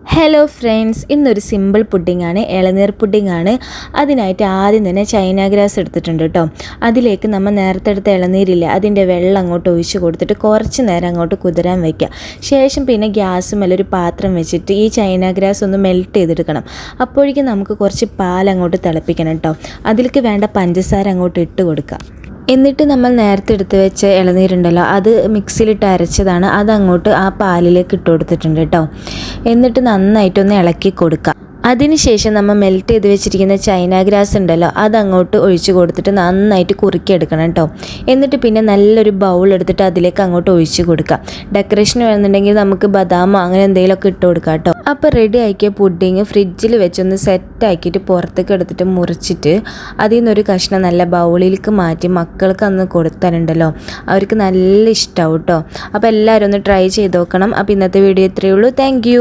Hello friends ഇന്നൊരു simple pudding ആണ് ഇളനീർ പുഡിംഗ് ആണ്. അതിനായിട്ട് ആദ്യം തന്നെ ചൈന ഗ്രാസ് എടുത്തിട്ടുണ്ട് കേട്ടോ അതിലേക്ക് നമ്മൾ നേരത്തെ എടുത്ത ഇളനീരില്ല അതിന്റെ വെള്ളം അങ്ങോട്ട് ഒഴിച്ച് കൊടുത്തിട്ട് കുറച്ച് നേരം അങ്ങോട്ട് കുതിരാൻ വയ്ക്കുക ശേഷം പിന്നെ ഗ്യാസ് ഒരു പാത്രം വെച്ചിട്ട് ഈ ചൈന ഗ്രാസ് ഒന്ന് മെൽറ്റ് ചെയ്തെടുക്കണം. അപ്പോഴേക്കും നമുക്ക് കുറച്ച് പാൽ അങ്ങോട്ട് തിളപ്പിക്കണം കേട്ടോ അതിലേക്ക് വേണ്ട പഞ്ചസാര അങ്ങോട്ട് ഇട്ട് കൊടുക്കുക എന്നിട്ട് നമ്മൾ നേരത്തെ എടുത്ത് വെച്ച ഇളനീരുണ്ടല്ലോ അത് മിക്സിയിലിട്ട് അരച്ചതാണ്. അതങ്ങോട്ട് ആ പാലിലേക്ക് ഇട്ട് കൊടുത്തിട്ടുണ്ട് കേട്ടോ എന്നിട്ട് നന്നായിട്ടൊന്ന് ഇളക്കി കൊടുക്കുക അതിനുശേഷം നമ്മൾ മെൽറ്റ് ചെയ്ത് വെച്ചിരിക്കുന്ന ചൈന ഗ്രാസ് ഉണ്ടല്ലോ അത് അങ്ങോട്ട് ഒഴിച്ച് കൊടുത്തിട്ട് നന്നായിട്ട് കുറുക്കിയെടുക്കണം കേട്ടോ എന്നിട്ട് പിന്നെ നല്ലൊരു ബൗൾ എടുത്തിട്ട് അതിലേക്ക് അങ്ങോട്ട് ഒഴിച്ച് കൊടുക്കുക. ഡെക്കറേഷൻ വേണമെന്നുണ്ടെങ്കിൽ നമുക്ക് ബദാമോ അങ്ങനെ എന്തെങ്കിലുമൊക്കെ ഇട്ട് കൊടുക്കാം കേട്ടോ അപ്പോൾ റെഡി ആക്കിയ പുഡിങ് ഫ്രിഡ്ജിൽ വെച്ചൊന്ന് സെറ്റ് ആക്കിയിട്ട് പുറത്തേക്ക് എടുത്തിട്ട് മുറിച്ചിട്ട് അതിൽ നിന്നൊരു കഷ്ണം നല്ല ബൗളിലേക്ക് മാറ്റി മക്കൾക്ക് അന്ന് കൊടുത്താലുണ്ടല്ലോ അവർക്ക് നല്ല ഇഷ്ടമാവും കേട്ടോ അപ്പോൾ എല്ലാവരും ഒന്ന് ട്രൈ ചെയ്ത് നോക്കണം. അപ്പോൾ ഇന്നത്തെ വീഡിയോ ഇത്രയേ ഉള്ളൂ. താങ്ക്